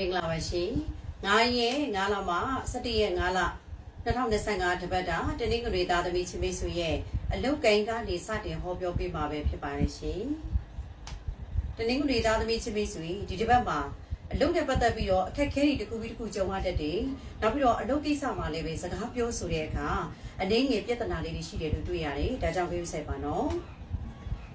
မင်္ဂလာပါရှင်9ရက်9လမှ17ရက်9လ2025တပတ်တာတနင်္ဂနွေသားသမီးချင်းမိတ်ဆွေရဲ့အလုတ်ကိန်းကနေစတင်ဟောပြောပေးမှာပဲဖြစ်ပါတယ်ရှင်တနင်္ဂနွေသားသမီးချင်းမိတ်ဆွေဒီတစ်ပတ်မှာအလုတ်နဲ့ပတ်သက်ပြီးတော့အခက်အခဲတွေတစ်ခုပြီးတစ်ခုကြုံရတတ်တယ်နောက်ပြီးတော့အလုတ်ကိစ္စမှာလည်းပဲစကားပြောဆိုတဲ့အခါအနေငယ်ပြဿနာလေးတွေရှိတယ်လို့တွေ့ရတယ်ဒါကြောင့်ပြောဆက်ပါနော်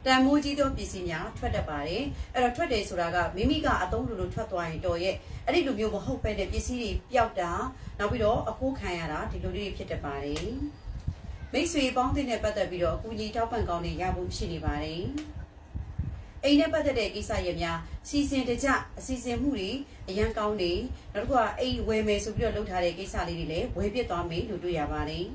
တန်မိုးကြီးသောပစ္စည်းများထွက်တတ်ပါတယ်အဲ့တော့ထွက်တယ်ဆိုတာကမိမိကအသုံးလိုလိုထွက်သွားရင်တော်ရဲ့အဲ့ဒီလိုမျိုးမဟုတ်ပဲတဲ့ပစ္စည်းတွေပျောက်တာနောက်ပြီးတော့အခိုးခံရတာဒီလိုလေးတွေဖြစ်တတ်ပါတယ်မိတ်ဆွေပေါင်းတဲ့နဲ့ပတ်သက်ပြီးတော့အကူအညီတောက်ပံ့ကောင်းတွေရဖို့ရှိနေပါတယ်အိမ်နဲ့ပတ်သက်တဲ့ကိစ္စရပ်များစီစဉ်တကြအစီအစဉ်မှုတွေအရန်ကောင်းနေနောက်တစ်ခုကအိမ်ဝယ်မယ်ဆိုပြီးတော့လုပ်ထားတဲ့ကိစ္စလေးတွေလည်းဝယ်ပြစ်သွားမယ်လို့တွေ့ရပါတယ်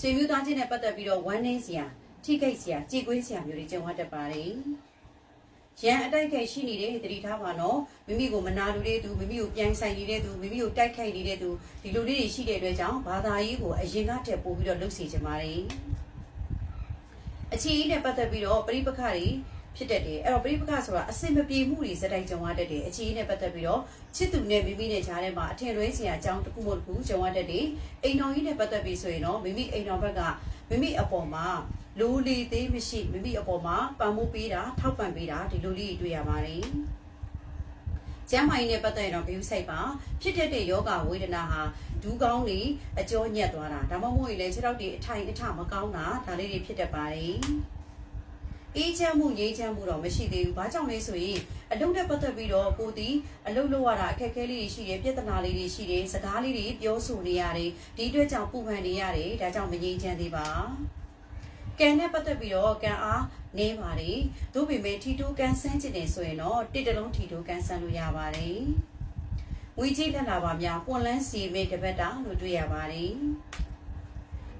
ဆွေမျိုးသားချင်းနဲ့ပတ်သက်ပြီးတော့ဝမ်းနည်းစရာ ထိခိုက်စရာကြေကွေးစရာမျိုးတွေကြုံရတတ်ပါတယ်။ရန်အတိုက်ခိုက်ရှိနေတဲ့သတိထားပါနော်မိမိကိုမနာလိုတဲ့သူမိမိကိုပြန်ဆိုင်နေတဲ့သူမိမိကိုတိုက်ခိုက်နေတဲ့သူဒီလိုလေးတွေရှိတဲ့အတွက်ကြောင့်ဘာသာရေးကိုအရင်ကတည်းပို့ပြီးတော့လှုပ်စေချင်ပါတယ်။အခြေအနဲ့ပတ်သက်ပြီးတော့ပြိပခါတွေဖြစ်တတ်တယ်အဲ့တော့ပြိပခါဆိုတာအစင်မပြေမှုတွေစတိုက်ကြုံရတတ်တယ်အခြေအနဲ့ပတ်သက်ပြီးတော့ချစ်သူနဲ့မိမိနဲ့ကြားထဲမှာအထင်လွဲစရာအကြောင်းတစ်ခုမှတစ်ခုကြုံရတတ်တယ်အိမ်တော်ကြီးနဲ့ပတ်သက်ပြီးဆိုရင်တော့မိမိအိမ်တော်ဘက်ကမိမိအပေါ်မှာ လူလီသေးမရှိမိမိအပေါ်မှာပံမိုးပေးတာထောက်ပံ့ပေးတာဒီလိုလေးတွေ့ရပါတယ်။ကျမ်းမာရေးနဲ့ပတ်သက်ရင်တော့ view site ပါဖြစ်တတ်တဲ့ယောဂဝေဒနာဟာဒူးကောင်းတွေအကျောညက်သွားတာဒါမှမဟုတ်ရင်လည်းခြေထောက်တွေအထိုင်အထမကောင်းတာဒါလေးတွေဖြစ်တတ်ပါတယ်။အေးချမ်းမှုငြိမ်းချမ်းမှုတော့မရှိသေးဘူး။ဘာကြောင့်လဲဆိုရင်အလုပ်နဲ့ပတ်သက်ပြီးတော့ကိုတီအလုပ်လုပ်ရတာအခက်အခဲလေးတွေရှိတယ်ပြဿနာလေးတွေရှိတယ်စကားလေးတွေပြောဆိုနေရတယ်ဒီအတွက်ကြောင့်ပူပန်နေရတယ်ဒါကြောင့်မငြိမ်းချမ်းသေးပါ။ ကန်နဲ့ပတ်သက်ပြီးတော့ကန်အားနေပါတယ်။သို့ပေမဲ့ထီတိုးကန်ဆန်းကျင်နေဆိုရင်တော့တစ်တလုံးထီတိုးကန်ဆန်းလို့ရပါတယ်။ဝီကြီးလက်လာပါများပွန်လန်းစီမေတပတ်တာလို့တွေ့ရပါတယ်။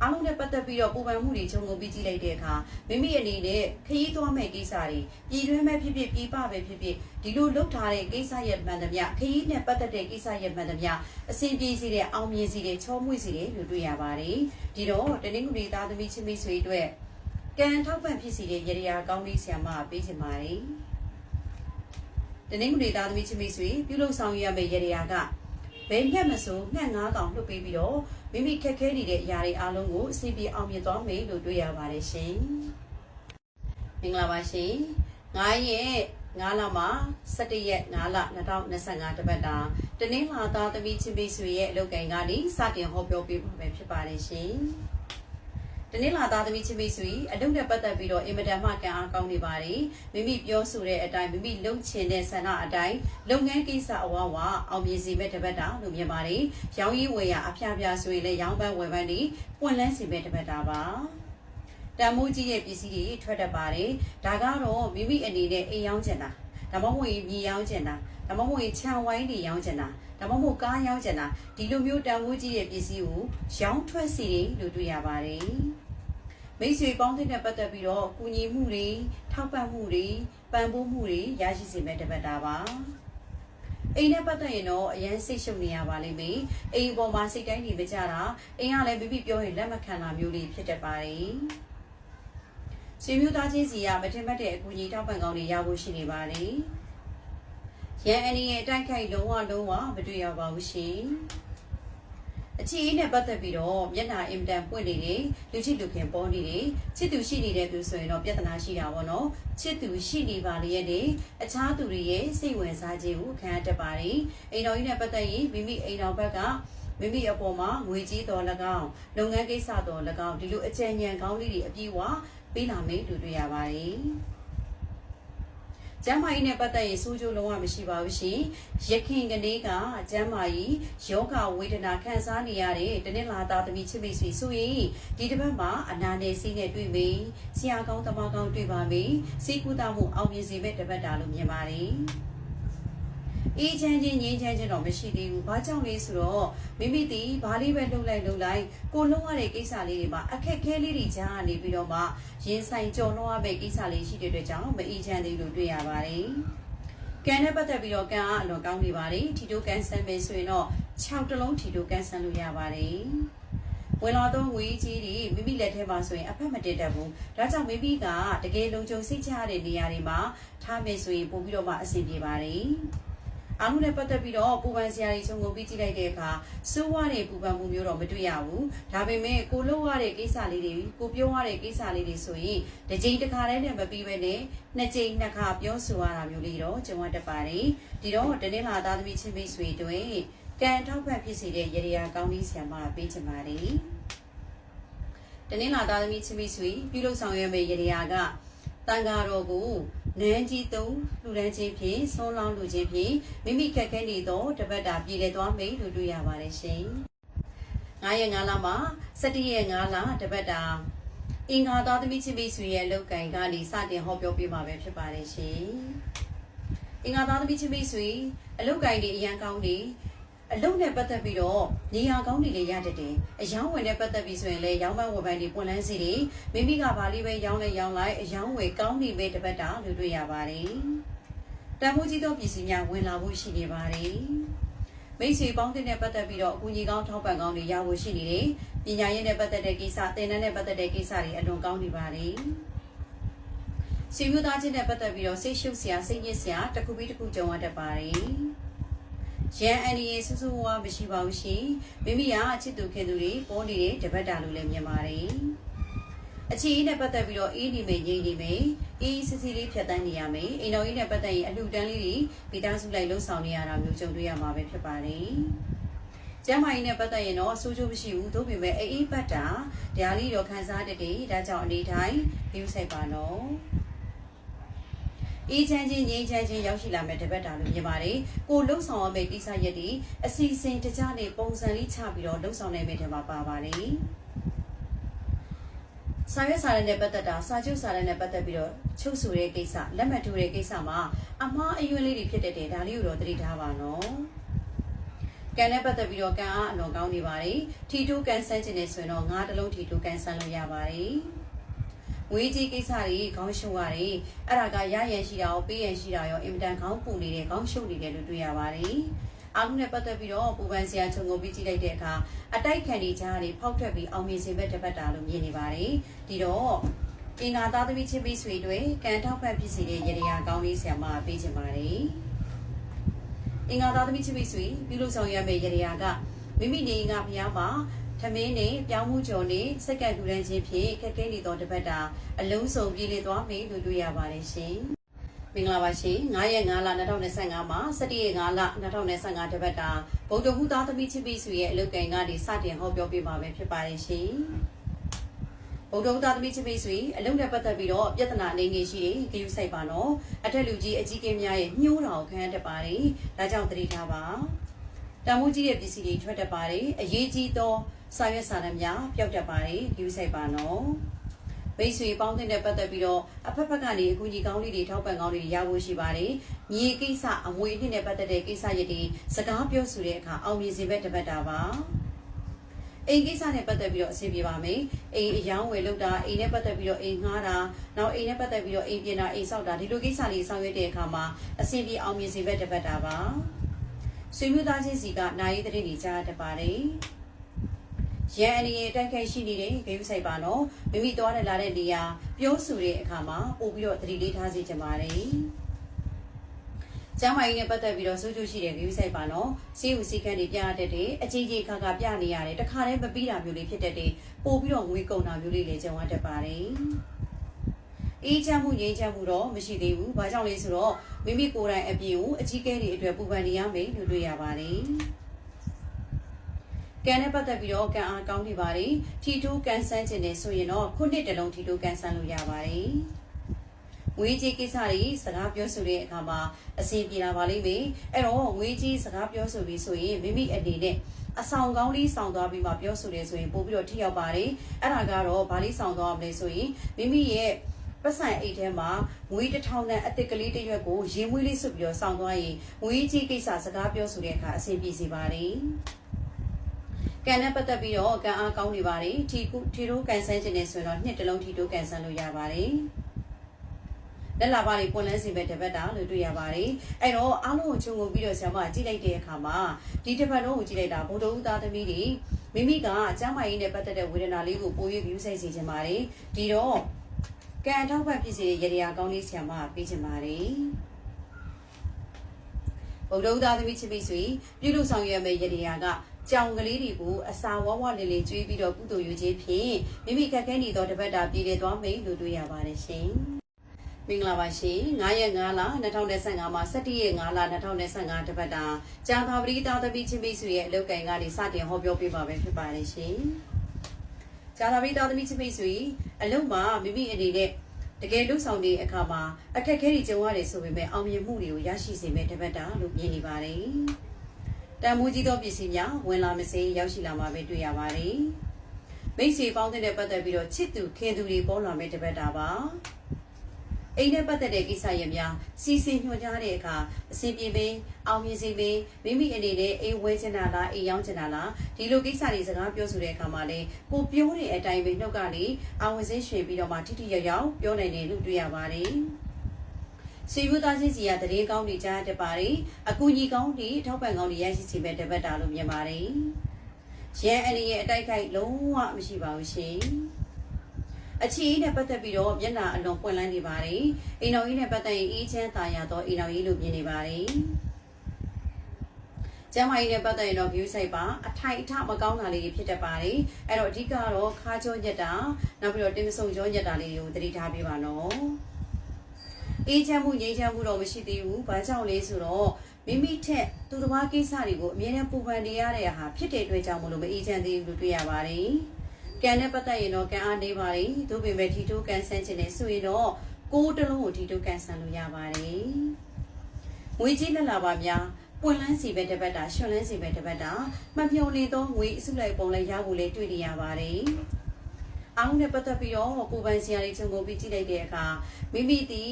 အားလုံးနဲ့ပတ်သက်ပြီးတော့ပူပန်မှုတွေခြုံငုံပြီးကြည့်လိုက်တဲ့အခါမိမိအနေနဲ့ခရီးသွားမဲ့ကိစ္စတွေပြည်တွင်းမဲ့ဖြစ်ဖြစ်ပြည်ပပဲဖြစ်ဖြစ်ဒီလိုလုပ်ထားတဲ့ကိစ္စရဲ့မှန်သမျှခရီးနဲ့ပတ်သက်တဲ့ကိစ္စရဲ့မှန်သမျှအဆင်ပြေစီတဲ့အောင်မြင်စီတဲ့ချောမွေ့စီတဲ့လို့တွေ့ရပါတယ်။ဒီတော့တနင်္ဂနွေသားသမီးချင်းမိတ်ဆွေတို့ ကံထောက်ပံ့ဖြစ်စီတဲ့ရရကောင်းလေးဆရာမပေးချင်ပါတယ်။တနင်္ဂနွေသားသမီးချင်းမိတ်ဆွေပြုလုပ်ဆောင်ရမယ့်ရရကဘယ်ညက်မဆိုငှက်ငါးကောင်လွှတ်ပေးပြီးတော့မိမိခက်ခဲနေတဲ့အရာတွေအားလုံးကိုအစီအပြေအောင်မြင်သွားမယ်လို့တွေ့ရပါတယ်ရှင်။မင်္ဂလာပါရှင်။9ရက်9လမှ17ရက်9လ2025တပတ်တာတနင်္လာသားသမီးချင်းမိတ်ဆွေရဲ့အလုပ်ကိုင်ကနေစတင်ဟောပြောပေးမှာပဲဖြစ်ပါတယ်ရှင်။ တနင်္လာသားသမီးချင်းမိတ်ဆွေအလုပ်နဲ့ပတ်သက်ပြီးတော့အင်မတန်မှကံအားကောင်းနေပါတယ်မိမိပြောဆိုတဲ့အတိုင်းမိမိလုပ်ချင်တဲ့ဆန္ဒအတိုင်းလုပ်ငန်းကိစ္စအဝဝအောင်မြင်စေမဲ့တပတ်တာလို့မြင်ပါတယ်ရောင်းရည်ဝယ်ရအဖျားဖျားဆိုရင်လည်းရောင်းပန်းဝယ်ပန်းတွေပွင့်လန်းစေမဲ့တပတ်တာပါတန်မိုးကြီးရဲ့ပစ္စည်းတွေထွက်တတ်ပါတယ်ဒါကတော့မိမိအနေနဲ့အိမ်ရောင်းချင်တာဒါမှမဟုတ်ရင်မြေရောင်းချင်တာဒါမှမဟုတ်ရင်ခြံဝိုင်းတွေရောင်းချင်တာဒါမှမဟုတ်ကားရောင်းချင်တာဒီလိုမျိုးတန်မိုးကြီးရဲ့ပစ္စည်းကိုရောင်းထွက်စီတယ်လို့တွေ့ရပါတယ် မိတ်ဆွေပေါင်းတဲ့နဲ့ပတ်သက်ပြီးတော့ကူညီမှုတွေထောက်ပံ့မှုတွေပံ့ပိုးမှုတွေရရှိစေမဲ့တပတ်တာပါအိမ်နဲ့ပတ်သက်ရင်တော့အရင်စိတ်ရှုပ်နေရပါလိမ့်မယ်အိမ်ပေါ်မှာစိတ်တိုင်းနေမကြတာအိမ်ကလည်းမိမိပြောရင်လက်မခံတာမျိုးလေးဖြစ်တတ်ပါတယ်ဆွေမျိုးသားချင်းစီကမထင်မှတ်တဲ့အကူအညီထောက်ပံ့ကောင်းတွေရဖို့ရှိနေပါတယ်ရန်အနီရဲ့အတိုက်ခိုက်လုံးဝလုံးဝမတွေ့ရပါဘူးရှင် အခြေအနဲ့ပတ်သက်ပြီးတော့မျက်နှာအင်တန်ပွင့်နေတယ်လူချစ်လူခင်ပေါ်နေတယ်ချစ်သူရှိနေတဲ့သူဆိုရင်တော့ပြဿနာရှိတာပေါ့နော်ချစ်သူရှိနေပါလေရဲ့နေအခြားသူတွေရဲ့စိတ်ဝင်စားခြင်းကိုခံရတတ်ပါတယ်အိမ်တော်ကြီးနဲ့ပတ်သက်ရင်မိမိအိမ်တော်ဘက်ကမိမိအပေါ်မှာငွေကြီးတော်၎င်းလုပ်ငန်းကိစ္စတော်၎င်းဒီလိုအကြံဉာဏ်ကောင်းလေးတွေအပြည့်အဝပေးလာမယ်လို့တွေ့ရပါတယ် ကျမ်းမာရေးနဲ့ပတ်သက်ရင်စိုးကျိုးလုံးဝမရှိပါဘူးရှင်။ရခင်ကလေးကကျမ်းမာရေးယောဂဝေဒနာခံစားနေရတဲ့တနင်္လာသားသမီးချစ်မိတ်ဆွေဆိုရင်ဒီတစ်ပတ်မှာအနာနယ်စီးနဲ့တွေ့မေးဆရာကောင်းတမကောင်းတွေ့ပါမေးစိတ်ကူးတာမှုအောင်မြင်စေမဲ့တစ်ပတ်တာလို့မြင်ပါတယ်။ အေးချမ်းချင်းငြိမ်းချမ်းချင်းတော့မရှိသေးဘူး။ဘာကြောင့်လဲဆိုတော့မိမိတီဘာလေးပဲလှုပ်လိုက်လှုပ်လိုက်ကိုလုံးရတဲ့ကိစ္စလေးတွေမှာအခက်ခဲလေးတွေကြားကနေပြီးတော့မှရင်ဆိုင်ကြော်လွှားမဲ့ကိစ္စလေးရှိတဲ့အတွက်ကြောင့်မအေးချမ်းသေးလို့တွေ့ရပါတယ်။ကန်နဲ့ပတ်သက်ပြီးတော့ကန်အားအလွန်ကောင်းနေပါတယ်။ထီတိုကန်ဆန်ပဲဆိုရင်တော့6တလုံးထီတိုကန်ဆန်လို့ရပါတယ်။ဝင်လာတော့ငွေကြီးတွေမိမိလက်ထဲမှာဆိုရင်အဖက်မတက်တတ်ဘူး။ဒါကြောင့်မိမိကတကယ်လုံခြုံစိတ်ချရတဲ့နေရာတွေမှာထားမယ်ဆိုရင်ပို့ပြီးတော့မှအဆင်ပြေပါတယ်။ အားလုံးနဲ့ပတ်သက်ပြီးတော့ပူပန်စရာတွေခြုံငုံပြီးကြည့်လိုက်တဲ့အခါစိုးဝါတဲ့ပူပန်မှုမျိုးတော့မတွေ့ရဘူးဒါပေမဲ့ကိုလှုပ်ရတဲ့ကိစ္စလေးတွေကိုပြောရတဲ့ကိစ္စလေးတွေဆိုရင်တစ်ချိန်တစ်ခါတည်းနဲ့မပြီးပဲနဲ့နှစ်ချိန်နှစ်ခါပြောဆိုရတာမျိုးလေးတော့ကြုံရတတ်ပါတယ်ဒီတော့တနေ့လာသားသမီးချင်းမိတ်ဆွေတွေကံထောက်ဖက်ဖြစ်စေတဲ့ရေရာကောင်းလေးဆရာမပေးချင်ပါတယ်တနေ့လာသားသမီးချင်းမိတ်ဆွေပြုလုပ်ဆောင်ရမယ့်ရေရာကတန်ဃာတော်ကို နန်းကြီးသုံးလူဒန်းချင်းဖြင့်ဆုံးလောင်းလူချင်းဖြင့်မိမိခက်ခဲနေသောတပတ်တာပြည်လည်သွားမိတ်လို့တွေ့ရပါတယ်ရှင်။9ရက်9လမှာ17ရက်9လတပတ်တာအင်္ဂါသားသမီးချင်းမိတ်ဆွေရဲ့လောက်ကင်ကနေစတင်ဟောပြောပေးမှာပဲဖြစ်ပါတယ်ရှင်။အင်္ဂါသားသမီးချင်းမိတ်ဆွေအလောက်ကင်တွေအရန်ကောင်းနေ အလုံးနဲ့ပတ်သက်ပြီးတော့နေရာကောင်းတွေလည်းရတတ်တယ်။အယောင်းဝယ်နဲ့ပတ်သက်ပြီးဆိုရင်လည်းရောင်းပန်းဝယ်ပန်းတွေပွင့်လန်းစီတွေမိမိကဘာလေးပဲရောင်းလဲရောင်းလိုက်အယောင်းဝယ်ကောင်းနေပဲတပတ်တာလို့တွေ့ရပါတယ်။တန်ဖိုးကြီးသောပစ္စည်းများဝင်လာဖို့ရှိနေပါတယ်။မိတ်ဆွေပေါင်းတဲ့နဲ့ပတ်သက်ပြီးတော့အကူကြီးကောင်းထောက်ပံ့ကောင်းတွေရဖို့ရှိနေတယ်။ပညာရေးနဲ့ပတ်သက်တဲ့ကိစ္စ၊သင်တန်းနဲ့ပတ်သက်တဲ့ကိစ္စတွေအလွန်ကောင်းနေပါတယ်။ဆွေမျိုးသားချင်းနဲ့ပတ်သက်ပြီးတော့စိတ်ရှုပ်စရာစိတ်ညစ်စရာတစ်ခုပြီးတစ်ခုကြုံရတတ်ပါတယ်။ ရန်အန်ဒီရေဆူဆူဝါမရှိပါဘူးရှင်မိမိကအချစ်သူခင်သူတွေပေါ်နေတဲ့တပတ်တာလို့လည်းမြင်ပါတယ်အချီးနဲ့ပတ်သက်ပြီးတော့အေးနေမယ်ငြိမ့်နေမယ်အေးစစ်စစ်လေးဖြတ်တန်းနေရမယ်အိမ်တော်ကြီးနဲ့ပတ်သက်ရင်အလှူတန်းလေးတွေမိသားစုလိုက်လှုပ်ဆောင်နေရတာမျိုးကြုံတွေ့ရမှာပဲဖြစ်ပါတယ်ကျမ်းမာရေးနဲ့ပတ်သက်ရင်တော့အဆိုးကျိုးမရှိဘူးသို့ပေမဲ့အေးအေးပတ်တာဒါလေးတော့ခန်းစားတတ်တယ်ဒါကြောင့်အနေတိုင်းပြုဆိုင်ပါနော် အေးချမ်းချင်းငြိမ်းချမ်းချင်းရောက်ရှိလာမဲ့တပတ်တာလို့မြင်ပါတယ်။ကိုလှုပ်ဆောင်ရမယ့်ကိစ္စရက်တွေအစီအစဉ်တကြနဲ့ပုံစံလေးချပြီးတော့လှုပ်ဆောင်နိုင်မယ့်ထဲမှာပါပါတယ်။စာရွက်စာတမ်းနဲ့ပတ်သက်တာစာချုပ်စာတမ်းနဲ့ပတ်သက်ပြီးတော့ချုပ်ဆိုတဲ့ကိစ္စလက်မှတ်ထိုးတဲ့ကိစ္စမှာအမှားအယွင်းလေးတွေဖြစ်တတ်တယ်ဒါလေးကိုတော့သတိထားပါနော်။ကန်နဲ့ပတ်သက်ပြီးတော့ကန်အားအလွန်ကောင်းနေပါတယ်။ထီတိုးကန်ဆန်းခြင်းနဲ့ဆိုရင်တော့ငါးတလုံးထီတိုးကန်ဆန်းလို့ရပါတယ်။ ငွေကြီးကိစ္စတွေခေါင်းရှုပ်ရတယ်အဲ့ဒါကရရန်ရှိတာရောပေးရန်ရှိတာရောအင်မတန်ခေါင်းပူနေတယ်ခေါင်းရှုပ်နေတယ်လို့တွေ့ရပါတယ်အားလုံးနဲ့ပတ်သက်ပြီးတော့ပူပန်စရာခြုံငုံပြီးကြည့်လိုက်တဲ့အခါအတိုက်ခံနေကြတွေဖောက်ထွက်ပြီးအောင်မြင်စေဘက်တစ်ပတ်တာလို့မြင်နေပါတယ်ဒီတော့အင်္ဂါသားသမီးချင်းပြီးဆွေတွေကံထောက်ဖက်ဖြစ်စေတဲ့ရေရာကောင်းလေးဆရာမပေးချင်ပါတယ်အင်္ဂါသားသမီးချင်းပြီးဆွေပြုလို့ဆောင်ရမယ့်ရေရာကမိမိနေငါဖျားမှာ ထမင်းနဲ့ပြောင်းမှုကြော်နဲ့စက္ကန့်ထူထမ်းခြင်းဖြင့်ခက်ခဲနေသောတစ်ပတ်တာအလုံးစုံပြည်လည်သွားမယ်လို့တွေ့ရပါတယ်ရှင်။မင်္ဂလာပါရှင်။9ရက်9လ2025မှာ17ရက်9လ2025တစ်ပတ်တာဗုဒ္ဓဟူသားသမီးချစ်ပြီးစုရဲ့အလုတ်ကန်ကနေစတင်ဟောပြောပေးပါမယ်ဖြစ်ပါတယ်ရှင်။ဗုဒ္ဓဟူသားသမီးချစ်ပြီးစုအလုတ်နဲ့ပတ်သက်ပြီးတော့ပြဿနာအနေငယ်ရှိတယ်ဂရုစိုက်ပါနော်။အထက်လူကြီးအကြီးကင်းများရဲ့ညှိုးတော်ခံတတ်ပါတယ်။ဒါကြောင့်သတိထားပါ။ တန်မိုးကြီးတဲ့ပစ္စည်းတွေထွက်တတ်ပါတယ်။အရေးကြီးသောစာရွက်စာတမ်းများပျောက်တတ်ပါတယ်ယူဆိုင်ပါနော်မိတ်ဆွေပေါင်းတဲ့ပတ်သက်ပြီးတော့အဖက်ဖက်ကနေအခုကြီးကောင်းလေးတွေထောက်ပံ့ကောင်းလေးတွေရဖို့ရှိပါတယ်။မြေကိစ္စအမွေအနှစ်နဲ့ပတ်သက်တဲ့ကိစ္စရည်တွေစကားပြောဆိုတဲ့အခါအောင်မြင်စေဘက်တပတ်တာပါ။အိမ်ကိစ္စနဲ့ပတ်သက်ပြီးတော့အဆင်ပြေပါမယ်။အိမ်အယောင်းဝယ်လုပ်တာအိမ်နဲ့ပတ်သက်ပြီးတော့အိမ်ငှားတာနောက်အိမ်နဲ့ပတ်သက်ပြီးတော့အိမ်ပြင်တာအိမ်ဆောက်တာဒီလိုကိစ္စလေးဆောင်ရွက်တဲ့အခါမှာအဆင်ပြေအောင်မြင်စေဘက်တပတ်တာပါ။ ဆွေမျိုးသားချင်းစီကနိုင်ရေးတဲ့တွေကြားတပါတယ်။ရန်အနေနဲ့တိုက်ခိုက်ရှိနေတဲ့ဂိမ်းဆိုင်ပါနော်မိမိသွားတယ်လာတဲ့နေရာပြောဆိုတဲ့အခါမှာပို့ပြီးတော့သတိလေးထားစေချင်ပါတယ်ကျမ်းမာရေးနဲ့ပတ်သက်ပြီးတော့စိုးကျိုးရှိတဲ့ဂိမ်းဆိုင်ပါနော်စီးဦးစီးကန်းတွေပြရတတ်တယ်အကြီးကြီးခါခါပြနေရတယ်တခါတည်းမပြီးတာမျိုးလေးဖြစ်တတ်တယ်ပို့ပြီးတော့ငွေကုန်တာမျိုးလေးလည်းကြုံရတတ်ပါတယ် အေးချမ်းမှုငြိမ်းချမ်းမှုတော့မရှိသေးဘူး။ဘာကြောင့်လဲဆိုတော့မိမိကိုယ်တိုင်အပြင်ကိုအကြီးကဲတွေအတွက်ပူပန်နေရမယ်လို့တွေ့ရပါတယ်။ကန်နဲ့ပတ်သက်ပြီးတော့ကန်အားကောင်းနေပါတယ်ထီတိုးကန်ဆန်းခြင်းနဲ့ဆိုရင်တော့ခုနှစ်တလုံးထီတိုးကန်ဆန်းလို့ရပါတယ်ငွေကြီးကိစ္စတွေစကားပြောဆိုတဲ့အခါမှာအဆင်ပြေလာပါလိမ့်မယ်အဲ့တော့ငွေကြီးစကားပြောဆိုပြီးဆိုရင်မိမိအနေနဲ့အဆောင်ကောင်းလေးဆောင်သွားပြီးမှပြောဆိုတယ်ဆိုရင်ပို့ပြီးတော့ထိရောက်ပါတယ်အဲ့ဒါကတော့ဗာလေးဆောင်သွားမလဲဆိုရင်မိမိရဲ့ ပတ်ဆိုင်အိတ်ထဲမှာငွေတစ်ထောင်နဲ့အစ်စ်ကလေးတစ်ရွက်ကိုရင်မွေးလေးဆွပြီးတော့ဆောင်သွားရင်ငွေကြီးကိစ္စစကားပြောဆိုတဲ့အခါအဆင်ပြေစေပါတယ်ကံနဲ့ပတ်သက်ပြီးတော့ကံအားကောင်းနေပါတယ်ထီကူထီတိုးကန်ဆန်းခြင်းနဲ့ဆိုရင်တော့နှစ်တလုံးထီတိုးကန်ဆန်းလို့ရပါတယ်လက်လာပါလေးပွန်လန်းစီပဲတပတ်တာလို့တွေ့ရပါတယ်အဲ့တော့အားလုံးကိုခြုံငုံပြီးတော့ဆရာမကြည့်လိုက်တဲ့အခါမှာဒီတစ်ပတ်လုံးကိုကြည့်လိုက်တာဗုဒ္ဓဦးသားသမီးတွေမိမိကအကျမ်းမာရေးနဲ့ပတ်သက်တဲ့ဝေဒနာလေးကိုပို၍ view ဆိုင်စေချင်ပါတယ်ဒီတော့ ကံထောက်ပံ့ဖြစ်စေတဲ့ရေရာကောင်းလေးဆရာမပေးချင်ပါတယ်ဗုဒ္ဓသားသမီးချစ်မိတ်ဆွေပြုလုပ်ဆောင်ရမယ့်ရည်ရည်ကကြောင်ကလေးတွေကိုအစာဝဝလေးလေးကျွေးပြီးတော့ကုသိုလ်ယူခြင်းဖြင့်မိမိခက်ခဲနေသောတပတ်တာပြည်လေသွားမယ်လို့တွေ့ရပါတယ်ရှင်။မင်္ဂလာပါရှင်။9ရက်9လ2025မှာ17ရက်9လ2025တပတ်တာကြာသာပတိသားသမီးချင်းမိတ်ဆွေရဲ့အလုပ်ကိုင်ကနေစတင်ဟောပြောပေးပါပဲဖြစ်ပါတယ်ရှင်။ ကြာသာပတိသားသမီးချင်းမိတ်ဆွေအလုပ်မှာမိမိအနေနဲ့တကယ်လှုပ်ဆောင်တဲ့အခါမှာအခက်အခဲတွေကြုံရတယ်ဆိုပေမဲ့အောင်မြင်မှုတွေကိုရရှိစေမယ့်တပတ်တာလို့မြင်နေပါတယ်။တန်မိုးကြီးသောပစ္စည်းများဝင်လာမစေရောက်ရှိလာမှာပဲတွေ့ရပါတယ်။မိတ်ဆွေပေါင်းတဲ့ပတ်သက်ပြီးတော့ချစ်သူခင်သူတွေပေါ်လာမယ့်တပတ်တာပါ။ အိမ်နဲ့ပတ်သက်တဲ့ကိစ္စရပ်များစီစဉ်ညွှန်ကြားတဲ့အခါအစီပြေပင်အောင်မြင်စေပင်မိမိအနေနဲ့အိမ်ဝဲချင်တာလားအိမ်ရောက်ချင်တာလားဒီလိုကိစ္စတွေစကားပြောဆိုတဲ့အခါမှာလည်းကိုပြောတဲ့အတိုင်းပဲနှုတ်ကနေအောင်ဝင်စင်းရွှင်ပြီးတော့မှထိထိရောက်ရောက်ပြောနိုင်တယ်လို့တွေ့ရပါတယ်။ဆွေမျိုးသားချင်းစီကတရေကောင်းတွေကြားတတ်ပါတယ်။အကူကြီးကောင်းတွေထောက်ပံ့ကောင်းတွေရရှိစီမဲ့တပတ်တာလို့မြင်ပါတယ်။ရန်အနေရဲ့အတိုက်ခိုက်လုံးဝမရှိပါဘူးရှင်။ အချီးနဲ့ပတ်သက်ပြီးတော့မျက်နှာအလွန်ပွင့်လန်းနေပါတယ်။အိမ်တော်ကြီးနဲ့ပတ်သက်ရင်အေးချမ်းသာယာသောအိမ်တော်ကြီးလို့မြင်နေပါတယ်။ကျမ်းမာရေးနဲ့ပတ်သက်ရင်တော့ view site ပါအထိုင်အထမကောင်းတာလေးတွေဖြစ်တတ်ပါတယ်။အဲ့တော့အဓိကတော့ခါကြောညက်တာနောက်ပြီးတော့တင်မဆုံကြောညက်တာလေးတွေကိုသတိထားပေးပါနော်။အေးချမ်းမှုငြိမ်းချမ်းမှုတော့မရှိသေးဘူး။ဘာကြောင့်လဲဆိုတော့မိမိထက်သူတစ်ပါးကိစ္စတွေကိုအမြဲတမ်းပူပန်နေရတဲ့ဟာဖြစ်တဲ့အတွက်ကြောင့်မလို့မအေးချမ်းသေးဘူးလို့တွေ့ရပါတယ်။ ကံနဲ့ပတ်သက်ရင်တော့ကံအားနေပါတယ်။သို့ပေမဲ့ထီတိုးကန်ဆန်းခြင်းနဲ့ဆိုရင်တော့ကိုယ်တစ်လုံးကိုထီတိုးကန်ဆန်းလို့ရပါတယ်။ငွေကြီးလက်လာပါများပွင့်လန်းစီပဲတစ်ပတ်တာရွှွန်လန်းစီပဲတစ်ပတ်တာမပြုံလေသောငွေအစုလိုက်ပုံလိုက်ရဖို့လေးတွေ့နေရပါတယ်။ အောင်းနဲ့ပတ်သက်ပြီးတော့ကိုပန်စီယာလေးချုံကိုပြီးကြည့်လိုက်တဲ့အခါမိမိဒီ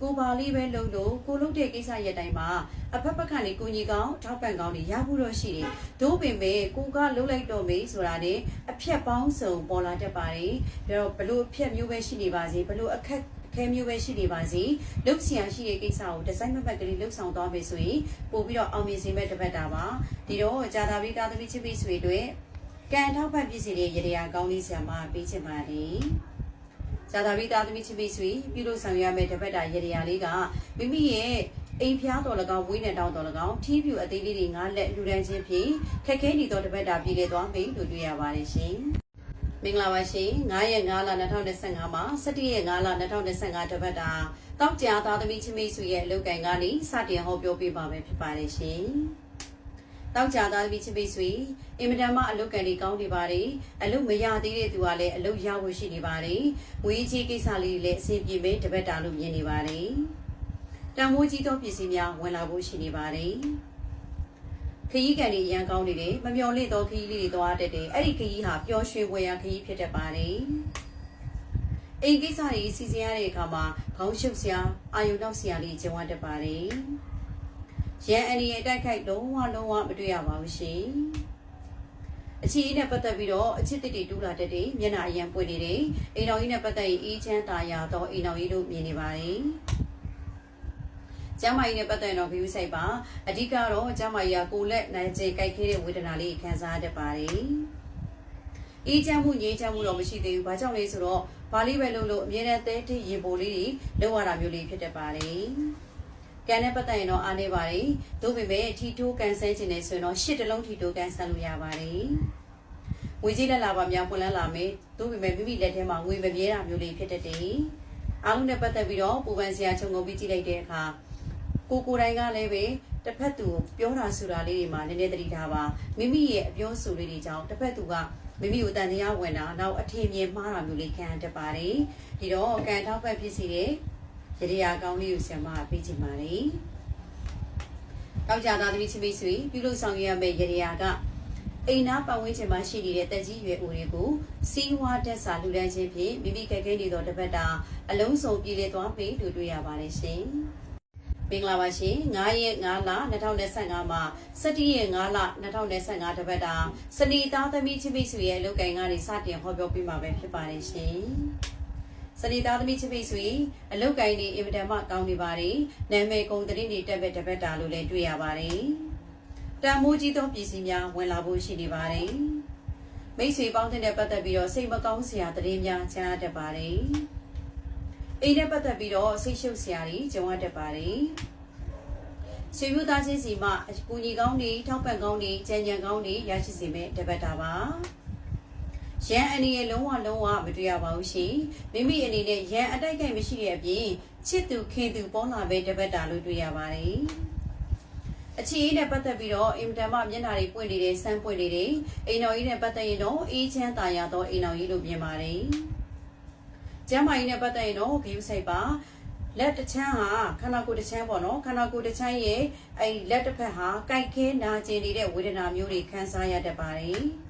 ကိုပါလေးပဲလုပ်လို့ကိုလုပ်တဲ့ကိစ္စရဲ့တိုင်းမှာအဖက်ဖက်ကနေကိုကြီးကောင်းထောက်ပံ့ကောင်းတွေရဖို့တော့ရှိတယ်။သို့ပင်ပဲကိုကလုပ်လိုက်တော့မေးဆိုတာနဲ့အဖြက်ပေါင်းစုံပေါ်လာတတ်ပါတယ်။ဒါတော့ဘလို့အဖြက်မျိုးပဲရှိနေပါစေဘလို့အခက်ခဲမျိုးပဲရှိနေပါစေလုတ်ဆရာရှိတဲ့ကိစ္စကိုဒီဇိုင်းမပတ်ကလေးလှုပ်ဆောင်သွားမယ်ဆိုရင်ပို့ပြီးတော့အောင်မြင်စေမဲ့တစ်ပတ်တာပါဒီတော့ဂျာတာဘီကာသမီချစ်ပြီးဆွေတွေ ကံထောက်ပံ့ပြည့်စည်တဲ့ရေရာကောင်းလေးဆရာမပေးချင်ပါတယ်ဂျာတာဘီသားသမီးချစ်ပြီးဆွေပြုလို့ဆောင်ရမယ့်တစ်ပတ်တာရေရာလေးကမိမိရဲ့အိမ်ဖျားတော်၎င်းဝိနဲ့တောင်းတော်၎င်းထီးပြူအသေးလေးတွေငါလက်လူတန်းချင်းဖြင့်ခက်ခဲနေသောတစ်ပတ်တာပြည်လေသွားမယ်လို့တွေ့ရပါတယ်ရှင်မင်္ဂလာပါရှင်9ရက်9လ2025မှာ17ရက်9လ2025တပတ်တာတောက်ကြသားသမီးချင်းမိတ်ဆွေရဲ့အလုပ်ကိုင်ကနေစတင်ဟောပြောပေးပါမယ်ဖြစ်ပါတယ်ရှင် တောက်ကြသားသမီးချင်းမိတ်ဆွေအင်မတန်မှအလုပ်ကန်တွေကောင်းနေပါတယ်အလုပ်မရသေးတဲ့သူကလည်းအလုပ်ရဖို့ရှိနေပါတယ်ငွေကြီးကိစ္စလေးတွေလည်းအဆင်ပြေမယ်တပတ်တာလို့မြင်နေပါတယ်တန်မိုးကြီးသောပစ္စည်းများဝင်လာဖို့ရှိနေပါတယ်ခရီးကန်တွေအရန်ကောင်းနေတယ်မမျော်လင့်သောခရီးလေးတွေသွားတတ်တယ်အဲ့ဒီခရီးဟာပျော်ရွှင်ဝယ်ရခရီးဖြစ်တတ်ပါတယ်အိမ်ကိစ္စတွေစီစဉ်ရတဲ့အခါမှာခေါင်းရှုပ်စရာအာယုံနောက်စရာလေးကျင်ဝတ်တတ်ပါတယ် ရန်အန်ဒီရဲ့တိုက်ခိုက်လုံးဝလုံးဝမတွေ့ရပါဘူးရှင်အချီးနဲ့ပတ်သက်ပြီးတော့အချစ်တစ်တွေတူးလာတတ်တယ်မျက်နှာအရန်ပွင့်နေတယ်အိမ်တော်ကြီးနဲ့ပတ်သက်ရင်အေးချမ်းသာယာသောအိမ်တော်ကြီးတို့မြင်နေပါတယ်ကျမ်းမာရေးနဲ့ပတ်သက်ရင်တော့ view site ပါအဓိကတော့ကျမ်းမာရေးကကိုလက်နိုင်ခြေကြိုက်ခဲတဲ့ဝေဒနာလေးခံစားတတ်ပါတယ်အေးချမ်းမှုငြိမ်းချမ်းမှုတော့မရှိသေးဘူး။ဘာကြောင့်လဲဆိုတော့ဘာလေးပဲလုပ်လို့အမြဲတမ်းသဲတိရင်ပိုလေးတွေလောက်ရတာမျိုးလေးဖြစ်တတ်ပါတယ်။ ကန်နဲ့ပတ်သက်ရင်တော့အားနေပါတယ်။သို့ပေမဲ့ထီတိုးကန်ဆယ်ခြင်းနေဆိုရင်တော့ရှစ်တလုံးထီတိုးကန်ဆယ်လို့ရပါတယ်။ငွေကြီးလက်လာပါများပွင့်လန်းလာမယ်။သို့ပေမဲ့မိမိလက်ထဲမှာငွေမမြဲတာမျိုးလေးဖြစ်တတ်တယ်။အားလုံးနဲ့ပတ်သက်ပြီးတော့ပူပန်စရာခြုံငုံပြီးကြည့်လိုက်တဲ့အခါကိုကိုတိုင်းကလည်းပဲတစ်ဖက်သူပြောတာဆိုတာလေးတွေမှာနည်းနည်းသတိထားပါမိမိရဲ့အပြောဆိုလေးတွေကြောင့်တစ်ဖက်သူကမိမိကိုတန်တရားဝင်တာနောက်အထင်မြင်မှားတာမျိုးလေးခံတတ်ပါတယ်ဒီတော့ကံထောက်ပံ့ဖြစ်စီတဲ့ ရရကောင်းလေးကိုဆရာမပေးချင်ပါတယ်တောက်ကြသားသမီးချင်းမိတ်ဆွေပြုလို့ဆောင်ရွက်ရမယ့်ရရကအိမ်နာပတ်ဝန်းကျင်မှာရှိနေတဲ့တက်ကြီးရွယ်အိုတွေကိုစီးဝါးတက်စာလူတန်းချင်းဖြင့်မိမိကဲခဲနေသောတပတ်တာအလုံးစုံပြည်လေသွားပြီလို့တွေ့ရပါတယ်ရှင်။မင်္ဂလာပါရှင်9ရက်9လ2025မှာ17ရက်9လ2025တပတ်တာစနေသားသမီးချင်းမိတ်ဆွေရဲ့အလုပ်ကိုင်ကနေစတင်ဟောပြောပြမှာပဲဖြစ်ပါတယ်ရှင် စနေသားသမီးချင်းမိတ်ဆွေအလုပ်ကိုင်နေအင်မတန်မှကောင်းနေပါတယ်နာမည်ကုန်သတင်းတွေတက်ပဲတပတ်တာလို့လည်းတွေ့ရပါတယ်တန်မိုးကြီးသောပြည်စည်းများဝင်လာဖို့ရှိနေပါတယ်မိတ်ဆွေပေါင်းတဲ့ပတ်သက်ပြီးတော့စိတ်မကောင်းစရာသတင်းများကြားတတ်ပါတယ်အိမ်နဲ့ပတ်သက်ပြီးတော့ဆိတ်ရှုပ်စရာတွေကြုံရတတ်ပါတယ်ဆွေမျိုးသားချင်းစီမှအကူညီကောင်းတွေထောက်ပံ့ကောင်းတွေကြံကြံကောင်းတွေရရှိစေမယ့်တပတ်တာပါ ရန်အနေနဲ့လုံးဝလုံးဝမတွေ့ရပါဘူးရှင်မိမိအနေနဲ့ရန်အတိုက်ခိုက်မရှိတဲ့အပြင်ချစ်သူခင်သူပေါ်လာပဲတပတ်တာလို့တွေ့ရပါတယ်အခြေအေးနဲ့ပတ်သက်ပြီးတော့အင်တန်မှမျက်နှာတွေပွင့်နေတဲ့ဆန်းပွင့်နေတဲ့အိမ်တော်ကြီးနဲ့ပတ်သက်ရင်တော့အေးချမ်းသာရသောအိမ်တော်ကြီးလို့မြင်ပါတယ်။ကျမ်းမာရေးနဲ့ပတ်သက်ရင်တော့ဂရုစိုက်ပါလက်တစ်ချမ်းဟာခန္ဓာကိုယ်တစ်ချမ်းပေါ့နော်ခန္ဓာကိုယ်တစ်ချမ်းရဲ့အဲလက်တစ်ဖက်ဟာကြိုက်ခဲနာကျင်နေတဲ့ဝေဒနာမျိုးတွေခံစားရတတ်ပါတယ်။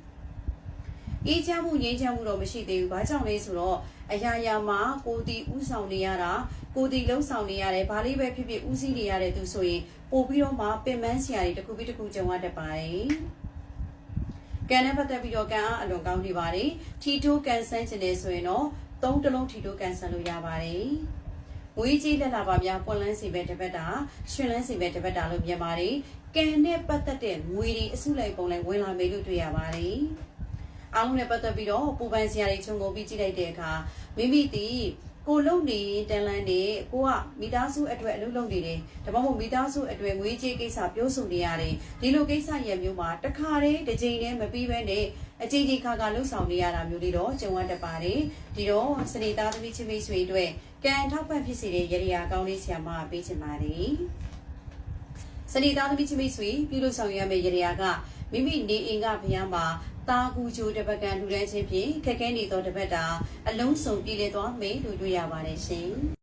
အေးချမ်းမှုငြိမ်းချမ်းမှုတော့မရှိသေးဘူး။ဘာကြောင့်လဲဆိုတော့အရာရာမှာကိုယ်တီဥဆောင်နေရတာကိုယ်တီလှုပ်ဆောင်နေရတယ်။ဘာလေးပဲဖြစ်ဖြစ်ဥစည်းနေရတဲ့သူဆိုရင်ပို့ပြီးတော့မှပင်ပန်းစရာတွေတစ်ခုပြီးတစ်ခုကြုံရတတ်ပါတယ်။ကန်နဲ့ပတ်သက်ပြီးတော့ကန်အားအလွန်ကောင်းနေပါတယ်။ထီတိုးကန်ဆန်းချင်တယ်ဆိုရင်တော့သုံးတလုံးထီတိုးကန်ဆန်းလို့ရပါတယ်။ဝေးကြီးလက်လာပါများပွန်လန်းစီပဲတစ်ပတ်တာရှင်လန်းစီပဲတစ်ပတ်တာလို့မြင်ပါတယ်။ကန်နဲ့ပတ်သက်တဲ့ငွေတွေအစုလိုက်ပုံလိုက်ဝင်လာမေလို့တွေ့ရပါတယ်။ အားလုံးနဲ့ပတ်သက်ပြီးတော့ပူပန်စရာတွေခြုံငုံပြီးကြည့်လိုက်တဲ့အခါမိမိတီကိုလုံနေတန်လန်းနေကိုကမိသားစုအတွက်အလုပ်လုပ်နေတယ်ဒါမှမဟုတ်မိသားစုအတွက်ငွေကြေးကိစ္စပြောဆိုနေရတယ်ဒီလိုကိစ္စရဲ့မျိုးမှာတစ်ခါတည်းတစ်ချိန်တည်းမပြီးဘဲနဲ့အချိန်ကြီးခါခါလှုပ်ဆောင်နေရတာမျိုးတွေတော့ကြုံရတတ်ပါတယ်ဒီတော့စနေသားသမီးချင်းမိတ်ဆွေအတွက်ကံထောက်ပံ့ဖြစ်စေတဲ့ရရကောင်းလေးဆရာမပေးချင်ပါတယ်စနေသားသမီးချင်းမိတ်ဆွေပြုလို့ဆောင်ရမယ့်ရရကမိမိနေအိမ်ကဘုရားမှာ တာကူဂျိုတပတ်ကန်လူတန်းချင်းဖြင့်ခက်ခဲနေသောတပတ်တာအလုံးစုံပြည်လေသွားမယ်လို့တွေ့ရပါတယ်ရှင်